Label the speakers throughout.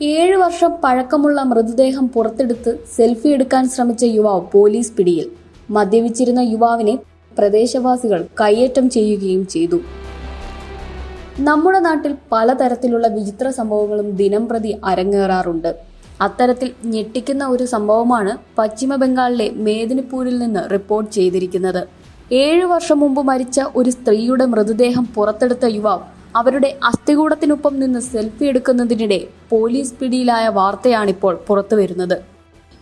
Speaker 1: ഏഴ് വർഷം പഴക്കമുള്ള മൃതദേഹം പുറത്തെടുത്ത് സെൽഫി എടുക്കാൻ ശ്രമിച്ച യുവാവ് പോലീസ് പിടിയിൽ. മദ്യപിച്ചിരുന്ന യുവാവിനെ പ്രദേശവാസികൾ കയ്യേറ്റം ചെയ്യുകയും ചെയ്തു. നമ്മുടെ നാട്ടിൽ പലതരത്തിലുള്ള വിചിത്ര സംഭവങ്ങളും ദിനം പ്രതി അരങ്ങേറാറുണ്ട്. അത്തരത്തിൽ ഞെട്ടിക്കുന്ന ഒരു സംഭവമാണ് പശ്ചിമ ബംഗാളിലെ മേദിനിപൂരിൽ നിന്ന് റിപ്പോർട്ട് ചെയ്തിരിക്കുന്നത്. ഏഴു വർഷം മുമ്പ് മരിച്ച ഒരു സ്ത്രീയുടെ മൃതദേഹം പുറത്തെടുത്ത യുവാവ് അവരുടെ അസ്ഥികൂടത്തിനൊപ്പം നിന്ന് സെൽഫി എടുക്കുന്നതിനിടെ പോലീസ് പിടിയിലായ വാർത്തയാണിപ്പോൾ പുറത്തുവരുന്നത്.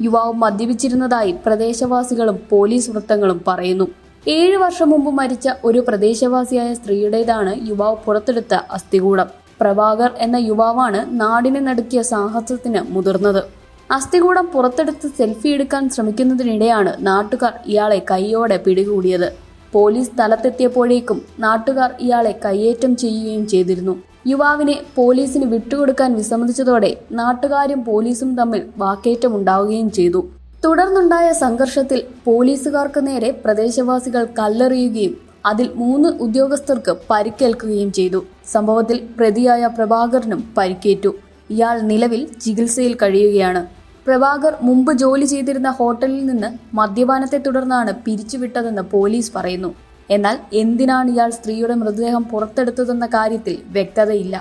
Speaker 1: യുവാവ് മദ്യപിച്ചിരുന്നതായി പ്രദേശവാസികളും പോലീസ് വൃത്തങ്ങളും പറയുന്നു. ഏഴ് വർഷം മുമ്പ് മരിച്ച ഒരു പ്രദേശവാസിയായ സ്ത്രീയുടേതാണ് യുവാവ് പുറത്തെടുത്ത അസ്ഥികൂടം. പ്രഭാകർ എന്ന യുവാവാണ് നാടിനെ നടുക്കിയ സാഹസത്തിന് മുതിർന്നത്. അസ്ഥികൂടം പുറത്തെടുത്ത് സെൽഫി എടുക്കാൻ ശ്രമിക്കുന്നതിനിടെയാണ് നാട്ടുകാർ ഇയാളെ കൈയോടെ പിടികൂടിയത്. പോലീസ് സ്ഥലത്തെത്തിയപ്പോഴേക്കും നാട്ടുകാർ ഇയാളെ കയ്യേറ്റം ചെയ്യുകയും ചെയ്തിരുന്നു. യുവാവിനെ പോലീസിന് വിട്ടുകൊടുക്കാൻ വിസമ്മതിച്ചതോടെ നാട്ടുകാരും പോലീസും തമ്മിൽ വാക്കേറ്റമുണ്ടാവുകയും ചെയ്തു. തുടർന്നുണ്ടായ സംഘർഷത്തിൽ പോലീസുകാർക്ക് നേരെ പ്രദേശവാസികൾ കല്ലെറിയുകയും അതിൽ മൂന്ന് ഉദ്യോഗസ്ഥർക്ക് പരിക്കേൽക്കുകയും ചെയ്തു. സംഭവത്തിൽ പ്രതിയായ പ്രഭാകരനും പരിക്കേറ്റു. ഇയാൾ നിലവിൽ ചികിത്സയിൽ കഴിയുകയാണ്. പ്രഭാകർ മുമ്പ് ജോലി ചെയ്തിരുന്ന ഹോട്ടലിൽ നിന്ന് മദ്യപാനത്തെ തുടർന്നാണ് പിരിച്ചുവിട്ടതെന്ന് പോലീസ് പറയുന്നു. എന്നാൽ എന്തിനാണ് ഇയാൾ സ്ത്രീയുടെ മൃതദേഹം പുറത്തെടുത്തതെന്ന കാര്യത്തിൽ വ്യക്തതയില്ല.